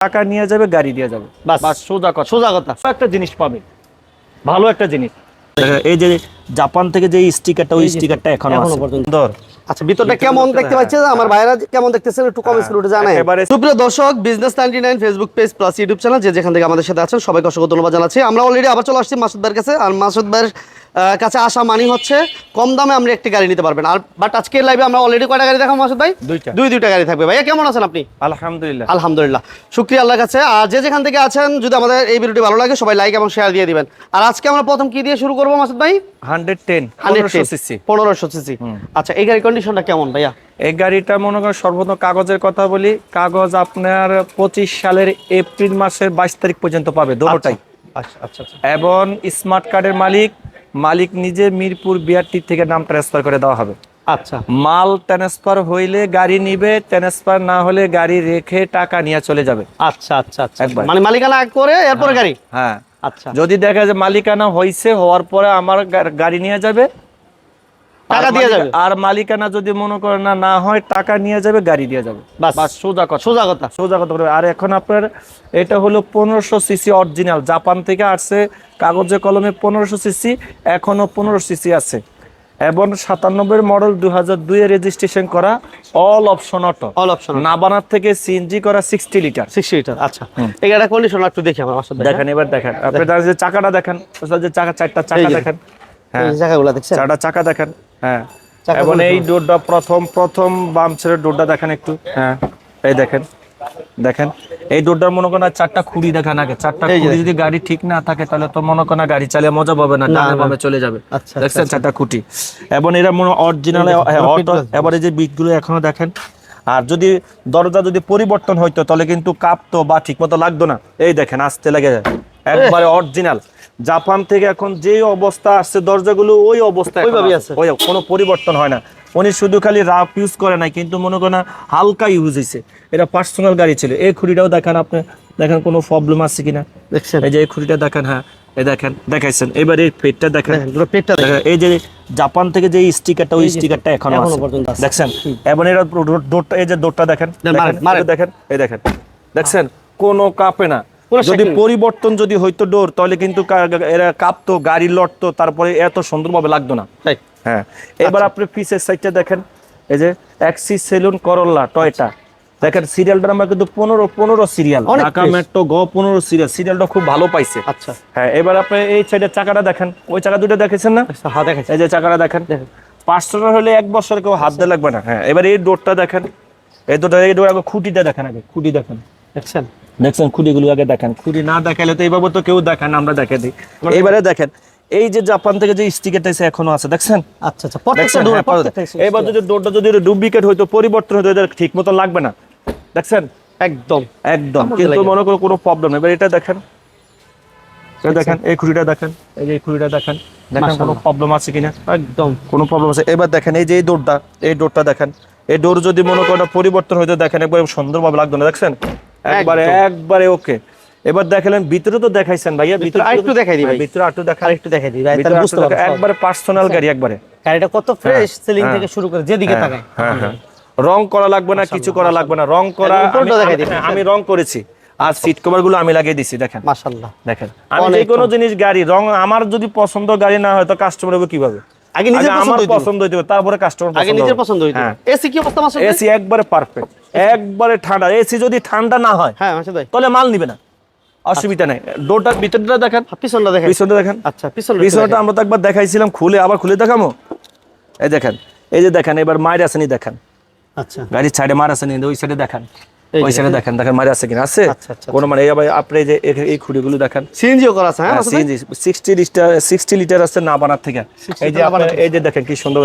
টাকা নিয়ে যাবে গাড়ি দিয়ে যাবে। বাস। সোজা কথা। সোজা কথা। একটা জিনিস পাবে। ভালো একটা জিনিস। এই যে জাপান থেকে যে স্টিকারটা ওই স্টিকারটা এখনও এখনও পর্যন্ত। আচ্ছা ভিতরটা কেমন দেখতে হ্যাঁ, আমার ভাইরা কেমন দেখতেছেন? একটু কমেন্টস করে একটু জানাই। একেবারে- সুপ্রিয় দর্শক business 99 Facebook page plus YouTube channel যে যেখান থেকে আমাদের সাথে আছেন সবাইকে অসংখ্য ধন্যবাদ জানাচ্ছি। আমরা অলরেডি আবার চলে আসছি মাসুদ ভাইয়ের কাছে। আর মাসুদ ভাইয়ের কাছে আসা মানি হচ্ছে কম দামে আপনি একটি গাড়ি নিতে পারবেন। আর বাট আজকের লাইভে আমরা অলরেডি কয়টা গাড়ি দেখাবো মাসুদ ভাই? দুইটা। দুই দুইটা গাড়ি থাকবে। ভাইয়া কেমন আছেন আপনি? আলহামদুলিল্লাহ। আলহামদুলিল্লাহ। শুক্রিয়া আল্লাহর কাছে। আর যে যেখান থেকে আছেন যদি আমাদের এই ভিডিওটি ভালো লাগে সবাই লাইক এবং শেয়ার দিয়ে দিবেন। আর আজকে আমরা প্রথম কি দিয়ে শুরু করব মাসুদ ভাই? Hundred ten hundred CC. পনেরোশো সিসি। আচ্ছা এই গাড়ির কন্ডিশনটা কেমন ভাইয়া? এই গাড়িটা মনে করেন সর্বপ্রথম কাগজের কথা বলি। কাগজ আপনার পঁচিশ সালের এপ্রিল মাসের বাইশ তারিখ পর্যন্ত পাবে দুটোটাই। আচ্ছা আচ্ছা আচ্ছা। এবং স্মার্ট কার্ডের মালিক মালিক নিজে মিরপুর বিআরটি থেকে নাম ট্রান্সফার করে দেওয়া হবে। আচ্ছা। মাল ট্রান্সফার হইলে গাড়ি নিবে ট্রান্সফার না হলে গাড়ি রেখে টাকা নিয়ে চলে যাবে। আচ্ছা আচ্ছা আচ্ছা। মানে মালিকানা করে এরপরে গাড়ি? হ্যাঁ। আচ্ছা। যদি দেখা যায় মালিকানা হইছে হওয়ার পরে আমার গাড়ি নিয়ে যাবে টাকা দিয়ে যাবে। আর মালিকানা যদি মনে করে না না হয় টাকা নিয়ে যাবে গাড়ি দিয়ে যাবে। বাস। সোজা কথা। সোজা কথা। সোজা কথা আর এখন আপনার এটা হলো পনেরোশো সিসি অরিজিনাল জাপান থেকে আসছে কাগজে কলমে পনেরোশো সিসি এখনও পনেরো সিসি আছে। এবং সাতানব্বই মডেল দুই হাজার দুইয়ে রেজিস্ট্রেশন করা all option auto all option নাবানার থেকে সিএনজি করা সিক্সটি লিটার সিক্সটি লিটার আচ্ছা। গাড়ির কন্ডিশন একটু দেখি আমার দেখেন এবার দেখেন। আপনি যে চাকাটা দেখেন চাকা চারটা চাকা দেখেন। হ্যাঁ হ্যাঁ। জায়গাগুলো দেখছেন? চারটা চাকা দেখেন হ্যাঁ। এবং এই ডোরটা প্রথম প্রথম বাম ছেড়ে ডোরটা দেখেন একটু হ্যাঁ। এই দেখেন দেখেন। এই ডোরটার মনে করেন আর চারটা খুঁড়ি দেখেন আগে। চারটা এই যে খুঁড়ি যদি গাড়ি ঠিক না থাকে তাহলে তো মনে করেন গাড়ি চালিয়ে মজা পাবে না না, ডানে না। চলে যাবে। দেখছেন চারটা খুঁটি। এবং এরা মনে অরিজিনাল দেখুন, এবার অটো এবারে যে বিটগুলো এখনও দেখেন আর যদি দরজা যদি পরিবর্তন হইতো তাহলে কিন্তু কাঁপতো বা ঠিক মতো লাগতো না। এই দেখেন আসতে লাগে যায়। একবারে অরিজিনাল জাপান থেকে এখন যে অবস্থা আসছে দরজাগুলো ওই অবস্থা এখন ওইভাবেই আছে। ওই কোনো পরিবর্তন হয় না। উনি শুধু খালি রাফ ইউজ করে নাই কিন্তু মনে করেন হালকা ইউজ হয়েছে এটা পার্সোনাল গাড়ি ছিল। এই খুঁড়িটাও দেখেন আপনি। দেখেন কোনো প্রবলেম আছে কিনা? দেখছেন। এই যে এই খুঁড়িটা দেখেন হ্যাঁ এই দেখেন দেখাইছেন। এবার এই পেটটা দেখেন। পেটটা দেখেন। এই যে জাপান থেকে যে স্টিকারটা ওই স্টিকারটা এখনও আছে। দেখছেন? এবং এটা ডো- ডোরটা এই যে ডোরটা দেখেন। দেখেন, এই দেখেন। দেখছেন? কোনো কাঁপে না। যদি পরিবর্তন যদি হইতো ডোর তাহলে কিন্তু এরা কাঁপতো গাড়ি লড়তো তারপরে এত সুন্দরভাবে লাগতো না। হ্যাঁ। এবার আপনি পিসের সাইডটা দেখেন এই যে অ্যাক্সিস সেলুন করল্লা টয়টা। দেখেন সিরিয়ালটা নাম্বার কিন্তু পনেরো পনেরো সিরিয়াল ঢাকা মেট্রো গ পনেরো সিরিয়াল সিরিয়ালটা খুব ভালো পাইছে। আচ্ছা। হ্যাঁ এবার আপনি এই সাইডের চাকাটা দেখেন। ওই চাকা দুটো দেখেছেন না? আচ্ছা হ্যাঁ দেখাচ্ছি এই যে চাকাটা দেখেন। পাঁচশোটা হলে এক বছর কেউ হাত দিয়ে লাগবে না। হ্যাঁ এবার এই ডোরটা দেখেন। এই ডোরটা এই ডোর খুঁটিটা দেখেন আগে খুঁটি দেখেন। দেখছেন? দেখছেন খুঁটিগুলো আগে দেখেন। খুঁটি না দেখাইলে তো এইভাবে তো কেউ দেখেন আমরা দেখে দিই। এবারে দেখেন এই যে জাপান থেকে যে স্টিকারটা এসে এখনও আছে দেখছেন? আচ্ছা আচ্ছা হ্যাঁ, এবার যদি ডোরটা যদি ডুপ্লিকেট হইতো পরিবর্তন হইতো এটা ঠিক মতো লাগবে না। দেখছেন? একদম। একদম। কিন্তু মনে করো কোনো প্রবলেম এবার এটা দেখেন। দেখেন এই খুঁড়িটা দেখেন। এই যে খুঁড়িটা দেখেন দেখেন কোনো প্রবলেম আছে কিনা? একদম। কোনো প্রবলেম আছে? এবার দেখেন এই যে এই ডোরটা এই ডোরটা দেখেন। এই ডোর যদি মনে করেন পরিবর্তন হইতো দেখেন একবারে সুন্দরভাবে লাগতো না দেখছেন? একবারে একবারে ওকে। এবার দেখালেন ভিতরে তো দেখাইছেন ভাইয়া ভিতরে আরেকটু দেখাই দিই ভাই। হ্যাঁ, ভিতরে আরেকটু দেখা আর একটু দেখাই দিই ভাই তাহলে বুঝতে দেখা- একবারে পার্সোনাল গাড়ি একবারে। গাড়িটা কত ফ্রেশ সিলিং হ্যাঁ। থেকে শুরু করে যেদিকে হ্যাঁ, তাকায়। হ্যাঁ, হ্যাঁ। রং করা লাগবে না কিছু করা লাগবে না। রং করা। হ্যাঁ, আমি রং করেছি। আর সিট কভারগুলো আমি লাগিয়ে দিছি দেখেন। মাশাআল্লাহ। দেখেন। আমি যে কোনো জিনিস গাড়ি রং আমার যদি পছন্দ গাড়ি না হয় তো কাস্টমার হবে কীভাবে? আগে নিজের পছন্দ আমার হইতে। পছন্দ হইতে হবে তারপরে কাস্টমার আগে নিজের পছন্দ হইতো। হ্যাঁ। এসি কি অবস্থা এসি একবারে পারফেক্ট একবারে ঠান্ডা। এসি যদি ঠান্ডা না হয় হ্যাঁ ভাই। তাহলে মাল নিবে না। অসুবিধা নেই। ডোরটার ভিতরটা দেখেন। পিছনটা দেখেন। পিছনটা দেখেন। আচ্ছা পিছনটা পিছনটা আমরা তো একবার দেখাইছিলাম খুলে আবার খুলে দেখামো? এই দেখেন এই যে দেখেন এবার মায়ের আসেনি দেখেন। আচ্ছা। গাড়ির সাইডে মার আসেনি ওই সাইডে দেখেন। দেখেন। দেখেন মার আছে কিনা? আছে? আচ্ছা, আচ্ছা, কোনো মানে এই আপনি যে এই- খুঁড়িগুলো দেখেন। সিএনজিও করা আছে হ্যাঁ ভাই? সিক্সটি লিটার সিক্সটি লিটার আছে না বানার থেকে এই যে আপনার এই যে দেখেন কি সুন্দর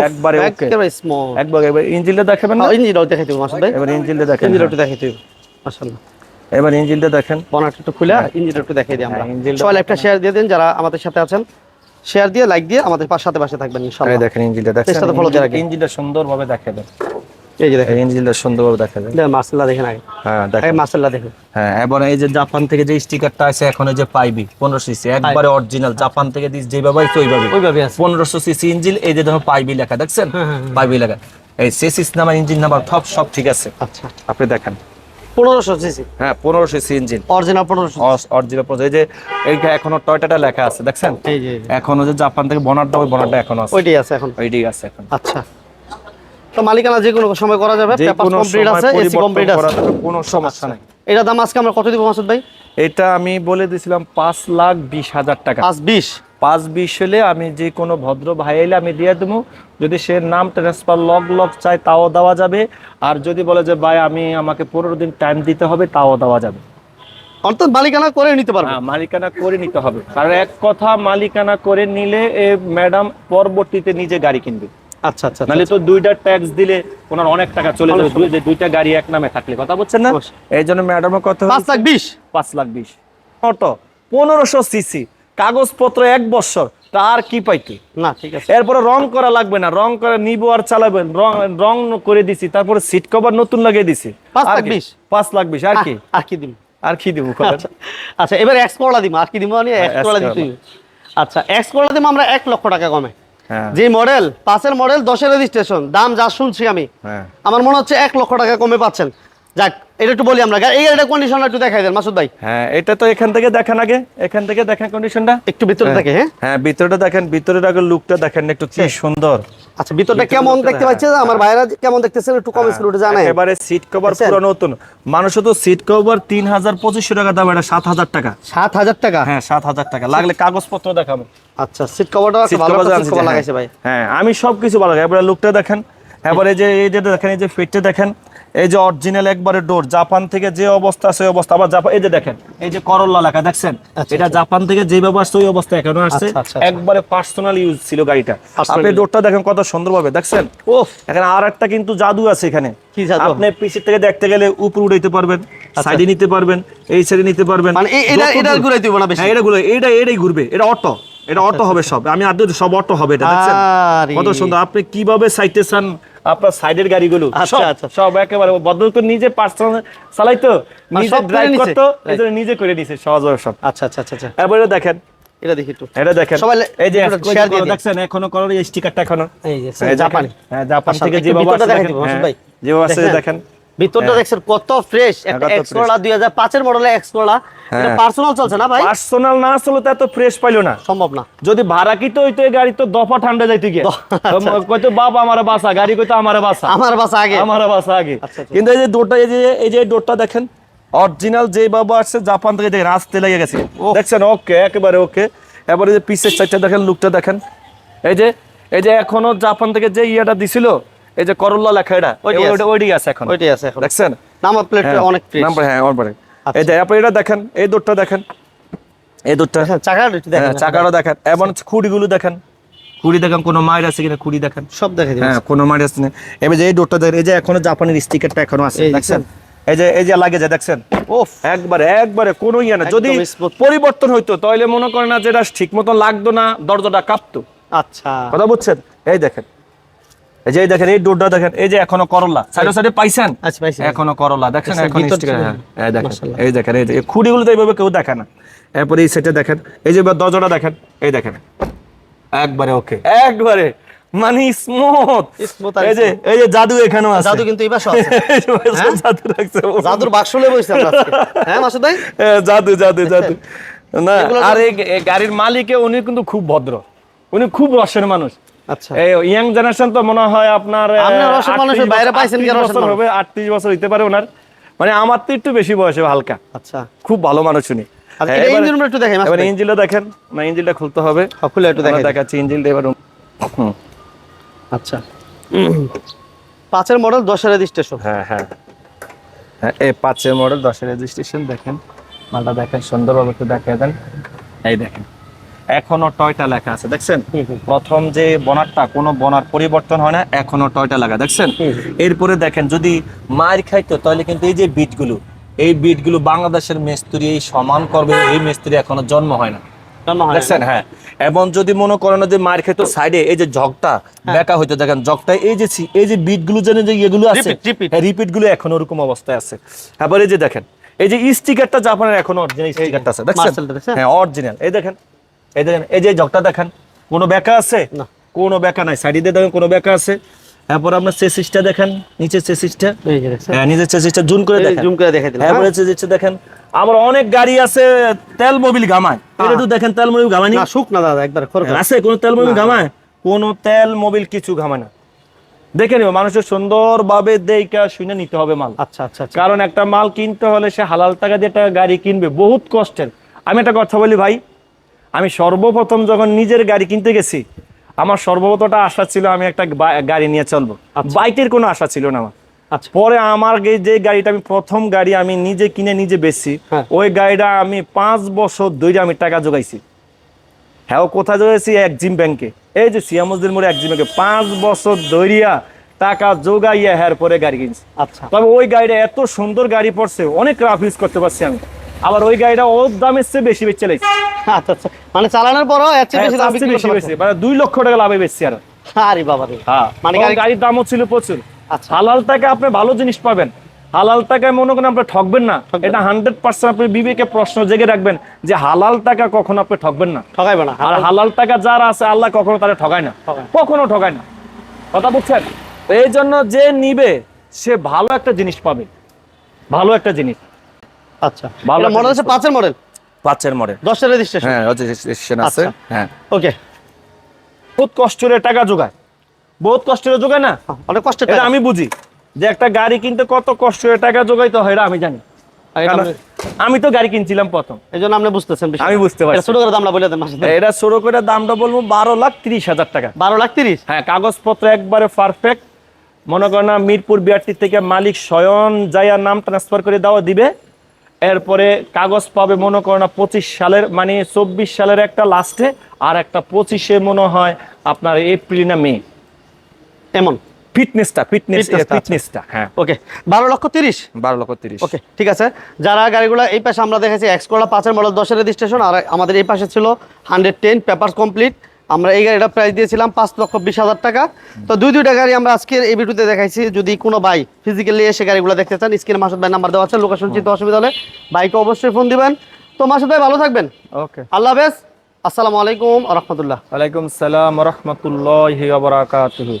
একবারে ওকে একেবারে স্মল একবার একবার ইঞ্জিনটা দেখাবেন না? ইঞ্জিনটাও দেখাই দেবো মাসুদ ভাই। এবার ইঞ্জিনটা দেখেন। ইঞ্জিনটা দেখাই দেবো মাশাআল্লাহ। এবার ইঞ্জিনটা দেখেন। বনারটা একটু খুলে ইঞ্জিনটা একটু দেখাই দিই আমরা। হ্যাঁ, সবাই একটা শেয়ার দিয়ে দিন যারা আমাদের সাথে আছেন শেয়ার দিয়ে লাইক দিয়ে আমাদের পাশে সাথে পাশে থাকবেন ইনশাআল্লাহ। দেখেন ইঞ্জিনটা দেখেন। ইঞ্জিনটা সুন্দরভাবে দেখা দেন। এই যে দেখেন ইঞ্জিনটা সুন্দরভাবে দেখা দেন দেখেন দেখেন আগে। হ্যাঁ দেখেন। মার্সেল্লা দেখেন। হ্যাঁ এবং এই যে জাপান থেকে যে স্টিকারটা আছে এখন যে পাইবি পনেরোশো সিসি একবারে অরিজিনাল জাপান থেকে দিস যেভাবে আছে ওইভাবে ওইভাবে আছে। পনেরোশো সিসি ইঞ্জিন এই যে দেখো পাইবি লেখা দেখছেন? হ্যাঁ। পাইবি লেখা। এই সেসিস নাম্বার ইঞ্জিন নাম্বার সব সব ঠিক আছে। আচ্ছা। আপনি দেখেন। পনেরোশো সিসি হ্যাঁ পনেরোশো সি ইঞ্জিন অরিজিনাল পনেরোশো অরিজিনাল এই যে এইটা এখনও টয়টাটা লেখা আছে দেখছেন? যে যে। এখনও যে জাপান থেকে বনারটা ওই বনারটা এখনও আছে। ওইটাই আছে এখন। ওইটাই আছে এখন। আচ্ছা। তো মালিকানা যে কোনো সময় করা যাবে পেপার কোনো কমপ্লিট আছে এসি কমপ্লিট আছে। কোনো সমস্যা নেই। এটা দাম আজকে আমরা কত দিব মাসুদ ভাই? এটা আমি বলে দিছিলাম পাঁচ লাখ বিশ হাজার টাকা। পাঁচ বিশ? পাঁচ বিশ হলে আমি যে কোনো ভদ্র ভাই এলে আমি দিয়ে দেবো। যদি সে নাম ট্রান্সফার লগ লগ চায় তাও দেওয়া যাবে। আর যদি বলে যে ভাই আমি আমাকে পনেরো দিন টাইম দিতে হবে তাও দেওয়া যাবে। অর্থাৎ মালিকানা করে নিতে পারবে। হ্যাঁ, মালিকানা করে নিতে হবে। কারণ এক কথা মালিকানা করে নিলে এ ম্যাডাম পরবর্তীতে নিজে গাড়ি কিনবে। আচ্ছা আচ্ছা নাহলে তো দুইটা ট্যাক্স দিলে ওনার অনেক টাকা চলে যাবে। দুই- দুইটা গাড়ি এক নামে থাকলে। কথা বলছেন না? এই জন্য ম্যাডামের কথা পাঁচ লাখ বিশ। পাঁচ লাখ বিশ। অটো পনেরোশো সিসি কাগজপত্র এক বছর। তার কি পাইতে? না ঠিক আছে। এরপরে রং করা লাগবে না। রং করে নিবো আর চালাবেন। রং রং করে দিছি। তারপরে সিট কভার নতুন লাগিয়ে দিছি। পাঁচ লাখ? বিশ। পাঁচ লাখ বিশ। আর কি? আর কি দিব? আর কি দিব আচ্ছা আচ্ছা এবার এক্স করলা দিব। আর কি দিব মানে এক্স হ্যাঁ, করলা। হইবে। আচ্ছা এক্স করলা দিব আমরা এক লক্ষ টাকা কমে। হ্যাঁ। যে মডেল পাঁচের মডেল দশের রেজিস্ট্রেশন দাম যা শুনছি আমি হ্যাঁ। আমার মনে হচ্ছে এক লক্ষ টাকা কমে পাচ্ছেন। যাক এটা একটু বলি আমরা। এই গাড়িটা কন্ডিশন একটু দেখাই দেন মাসুদ ভাই। হ্যাঁ এটা তো এখান থেকে দেখেন আগে। এখান থেকে দেখেন কন্ডিশনটা একটু ভিতরে হ্যাঁ। থেকে হ্যাঁ? হ্যাঁ ভিতরটা দেখেন ভিতরের আগে লুকটা দেখেন একটু কি সুন্দর। আচ্ছা ভিতরটা ভিতরে কেমন দেখতে হ্যাঁ, পাচ্ছে আমার ভাইরা কেমন দেখতেছেন? একটু কমেন্টস করে জানাই। একেবারে সিট কভার পুরো নতুন। মানুষ তো সিট কভার তিন হাজার পঁচিশশো টাকা দাম এটা সাত হাজার টাকা। সাত হাজার টাকা? হ্যাঁ সাত হাজার টাকা। লাগলে কাগজপত্র দেখাবো। আচ্ছা সিট কভারটা ভালো যে, লাগাইছে ভাই। হ্যাঁ আমি সবকিছু ভালো লাগে। এবারে লুকটা দেখেন। এবারে যে এই যে দেখেন এই যে ফিটটা দেখেন এই যে অরিজিনাল একবারে ডোর জাপান থেকে যে অবস্থা সেই অবস্থা। আবার জাপান এই যে দেখেন এই যে করল্লা লেখা দেখছেন? আচ্ছা, এটা জাপান থেকে যেভাবে আসছে ওই অবস্থা এখনও আসছে। আচ্ছা, আচ্ছা, আচ্ছা। একবারে পার্সোনাল ইউজ ছিল গাড়িটা। আপনি ডোরটা দেখেন কত সুন্দরভাবে দেখছেন? ও এখানে আর একটা কিন্তু জাদু আছে এখানে। কি জাদু? আপনি পিছের থেকে দেখতে গেলে উপর উঠাইতে পারবেন সাইডে নিতে পারবেন এই সাইডে নিতে পারবেন। আচ্ছা। মানে এই- এটা এটা দূর- ঘুরাই না বেশি? হ্যাঁ এটা গুলো এটা এটাই ঘুরবে। এটা অটো এটা অটো হবে সব। আমি আদৌ সব অটো হবে এটা দেখছেন? কত সুন্দর। আপনি কীভাবে সাইটে চান আপনার সাইডের গাড়িগুলো আচ্ছা, সব- আচ্ছা। সব একেবারে বদল করে নিজে পার্সোনাল চালাইতো মানে নিজে ড্রাইভ করতো এজন্য নিজে করে নিছে সহজ সব। আচ্ছা আচ্ছা আচ্ছা আচ্ছা। এবারে দেখেন। এটা দেখি একটু। এটা দেখেন। সবাই এই যে শেয়ার দিয়ে দেখছেন এখনও কলর এই স্টিকারটা এখনও। এই যে জাপান। হ্যাঁ জাপান থেকে যে যেভাবে আছে দেখেন, হ্যাঁ, ভাই। যেভাবে দেখেন? ভিতরটা হ্যাঁ। দেখছেন কত ফ্রেশ একটা এটা। পার্সোনাল চলছে না ভাই? পার্সোনাল না আসলে তো এত ফ্রেশ পাইলো না। সম্ভব না। যদি ভাড়া হইতো এই গাড়ি তো দফা ঠান্ডা যাইতে গিয়ে। কইতো বাপ আমার বাসা গাড়ি কইতো আমার বাসা আমার বাসা আগে। আমার বাসা আগে। আচ্ছা, আচ্ছা। কিন্তু এই যে ডোরটা এই যে এই যে ডোরটা দেখেন অরিজিনাল যে বাবা আসছে জাপান থেকে দেখেন আসতে লেগে গেছে। দেখছেন ওকে একেবারে ওকে এবারে যে পিসের সাইডটা দেখেন লুকটা দেখেন। এই যে এই যে এখনও জাপান থেকে যে ইয়েটা দিছিল এই যে করল্লা লেখা এটা? ওইটি আছে। ওইটা ওইটি আছে এখন। এখন দেখছেন? নাম্বার প্লেট হ্যাঁ, অনেক নাম্বার হ্যাঁ অনবারে আচ্ছা। এই যে আপনি এটা দেখেন এই দোরটা দেখেন। এই দোরটা চাকাটা একটু দেখেন। হ্যাঁ চাকাটা দেখেন। এবং খুঁড়িগুলো দেখেন। খুঁড়ি দেখেন কোনো মায়ের আছে কিনা খুঁড়ি দেখেন। সব দেখে হ্যাঁ কোনো মায়ের আছে না এবার যে এই ডোরটা দেখেন এই যে এখনও জাপানের স্টিকারটা এখনও আছে দেখছেন? এই যে এই যে লাগে যায় দেখছেন? ওফ একবারে একবারে কোনো ইয়ে না। যদি পরিবর্তন হইতো তাহলে মনে করেন না যেটা ঠিক মতো লাগতো না দরজাটা কাঁপতো। আচ্ছা। কথা বুঝছেন? এই দেখেন এই যে দেখেন এই ডোরটা দেখেন এই যে এখনও করলা। সাইডে সাইডে পাইছেন? আচ্ছা এখনও করলা। আচ্ছা, এখন ছিল। হ্যাঁ, এই দেখেন এই যে খুঁড়িগুলো তো এইভাবে কেউ দেখে না। এরপরে এই সেটে দেখেন এই যে দরজাটা দেখেন এই দেখেন। একবারে ওকে একবারে মানে স্মুথ এই যে এই যে জাদু এখানেও আছে। জাদু কিন্তু এই পাশে আছে। হ্যাঁ? জাদু রাখছে। জাদুর বাক্সলে বসে আমরা আজকে। হ্যাঁ মাসুদ ভাই? জাদু জাদু জাদু। না আর এই গাড়ির মালিকে উনি কিন্তু খুব ভদ্র। উনি খুব রসের মানুষ। ইয়াং জেনারেশন তো মনে হয় আপনার আহ, আপনি রসের 38 মানুষের বাইরে পাইছেন কি 38 রসের বছর মানুষ? হবে আটত্রিশ বছর হইতে পারে ওনার। মানে আমার তো একটু বেশি বয়সে হালকা। আচ্ছা। খুব ভালো মানুষ উনি। আচ্ছা, হ্যাঁ, একটু এবারে ইঞ্জিনটা দেখেন না ইঞ্জিনটা খুলতে হবে। হ্যাঁ, খুলে একটু। দেখাচ্ছি ইঞ্জিনটা এবার। আচ্ছা। পাঁচের মডেল দশের রেজিস্ট্রেশন হ্যাঁ হ্যাঁ। হ্যাঁ এই পাঁচের মডেল দশের রেজিস্ট্রেশন দেখেন। মালটা দেখেন সুন্দরভাবে একটু দেখিয়ে দেন। এই দেখেন। এখনও টয়টা লেখা আছে দেখছেন? প্রথম যে বনারটা কোনো বনার পরিবর্তন হয় না এখনও টয়টা লাগা দেখছেন? এরপরে দেখেন যদি মার খাইতো তাহলে কিন্তু এই যে বিটগুলো এই বিটগুলো বাংলাদেশের মিস্ত্রি এই সমান করবে এই মিস্ত্রি এখনও জন্ম হয় না। দেখছেন? হ্যাঁ। এবং যদি মনে করেন যে মার খেতো সাইডে এই যে জগটা হ্যাঁ। বেকা হইতো দেখেন জগটা এই যে এই যে বিটগুলো যেন যে এগুলো আছে এখন ওরকম অবস্থায় আছে। এই যে দেখেন এই যে স্টিকারটা জাপানের এখন অরিজিনাল স্টিকারটা আছে দেখছেন? Marshall টা দেখছেন? হ্যাঁ অরিজিনাল এই দেখেন এই দেখেন এই যে জগটা দেখেন কোনো বেকা আছে? না। কোনো বেকা নাই। সাইডে দেখেন কোনো বেকা আছে? এরপর আপনার চেসিসটা দেখেন নিচের চেসিসটা এই যে দেখছেন? হ্যাঁ নিচের চেসিসটা জুম করে দেখেন। জুম করে দেখাই দিলাম এরপরে হ্যাঁ? চেসিসটা দেখেন আমার অনেক গাড়ি আছে তেল মোবিল গামায় এটা একটু দেখেন তেল মোবিল গামানি না শুক না দাদা একবার খর খর। আছে কোনো তেল মোবিল গামায় কোন তেল মোবিল কিছু ঘামায় না। দেখে নিব মানুষের সুন্দর সুন্দরভাবে দেইকা শুনে নিতে হবে মাল। আচ্ছা আচ্ছা আচ্ছা। কারণ একটা মাল কিনতে হলে সে হালাল টাকা দিয়ে একটা গাড়ি কিনবে বহুত কষ্টের। আমি একটা কথা বলি ভাই আমি সর্বপ্রথম যখন নিজের গাড়ি কিনতে গেছি আমার সর্বপ্রথমটা আশা ছিল আমি একটা গাড়ি নিয়ে চলবো। বাইকের কোনো আশা ছিল না আমার। আচ্ছা। পরে আমার যে গাড়িটা আমি প্রথম গাড়ি আমি নিজে কিনে নিজে বেচছি হ্যাঁ। ওই গাড়িটা আমি পাঁচ বছর ধরে আমি টাকা জোগাইছি। হ্যাঁ ও কোথায় জোগাইছি? একজিম ব্যাংকে। এই যে সিয়ামুদ্দিন মোড়ে একজিম ব্যাংকে। পাঁচ বছর ধরিয়া টাকা জোগাইয়া হ্যার পরে গাড়ি কিনছি। আচ্ছা। তবে ওই গাড়িটা এত সুন্দর গাড়ি পড়ছে অনেক রাফ ইউজ করতে পারছি আমি। আবার ওই গাড়িটা ওর দামের চেয়ে বেশি বেচে লাইছি। আচ্ছা আচ্ছা। মানে চালানোর পরও এর চেয়ে হ্যাঁ, বেশি দাম বেশি বেশি। মানে দুই লক্ষ টাকা লাভে বেচছি আর। আরে বাবা রে। হ্যাঁ মানে মানে গাড়ির দামও ছিল প্রচুর। আচ্ছা। হালাল টাকা আপনি ভালো জিনিস পাবেন। হালাল টাকায় মনে করেন আপনি ঠকবেন না। এটা হান্ড্রেড পার্সেন্ট আপনি বিবেকে প্রশ্ন জেগে রাখবেন যে হালাল টাকা কখনো আপনি ঠকবেন না। ঠকাইবে না। আর হালাল টাকা যারা আছে আল্লাহ কখনো তারা ঠকায় না। কখনো ঠকায় না। কথা বুঝছেন? এই জন্য যে নিবে সে ভালো একটা জিনিস পাবে। ভালো একটা জিনিস। আচ্ছা। ভালো মডেল হচ্ছে পাঁচের মডেল পাঁচের মডেল দশটা রেজিস্ট্রেশন হ্যাঁ রেজিস্ট্রেশন আছে। ওকে বহুত কষ্ট করে টাকা জোগায়। বহুত কষ্ট করে জোগায় না? অনেক কষ্টের এটা আমি বুঝি। যে একটা গাড়ি কিনতে কত কষ্ট করে টাকা জোগাইতে হয় এটা আমি জানি। আমি তো গাড়ি কিনছিলাম প্রথম। এই জন্য আপনি বুঝতেছেন। আমি বুঝতে পারছি। এটা ছোট করে দামটা বলে দেন এটা শুরু করে দামটা বলব বারো লাখ তিরিশ হাজার টাকা। বারো লাখ তিরিশ? হ্যাঁ কাগজপত্র একবারে পারফেক্ট মনে করেন না মিরপুর বিআরটি থেকে মালিক স্বয়ং যাইয়া নাম ট্রান্সফার করে দেওয়া দিবে। এরপরে কাগজ পাবে মনে করেন না পঁচিশ সালের মানে চব্বিশ সালের একটা লাস্টে আর একটা পঁচিশে মনে হয় আপনার এপ্রিল না মে। এমন? ফিটনেসটা ফিটনেস Fitness টা, আচ্ছা। ফিটনেসটা হ্যাঁ। ওকে বারো লক্ষ তিরিশ? বারো লক্ষ তিরিশ। ওকে ঠিক আছে। যারা গাড়িগুলো এই পাশে আমরা দেখেছি এক্সকোলা পাঁচের মডেল দশের রেজিস্ট্রেশন আর আমাদের এই পাশে ছিল হান্ড্রেড টেন পেপার কমপ্লিট আমরা এই গাড়িটা প্রাইস দিয়েছিলাম পাঁচ লক্ষ বিশ হাজার টাকা। তো দুই দুইটা গাড়ি আমরা আজকে এই ভিডিওতে দেখাইছি। যদি কোনো ভাই ফিজিক্যালি এসে গাড়িগুলো দেখতে চান স্ক্রিনে মাসুদ ভাই নাম্বার দেওয়া আছে লোকেশন চিন্তা অসুবিধা হলে বাইকে অবশ্যই ফোন দিবেন। তো মাসুদ ভাই ভালো থাকবেন। ওকে আল্লাহ হাফেজ। আসসালামু আলাইকুম রহমতুল্লাহ। ওয়ালাইকুম সালাম রহমতুল্লাহ বারাকাতুহু।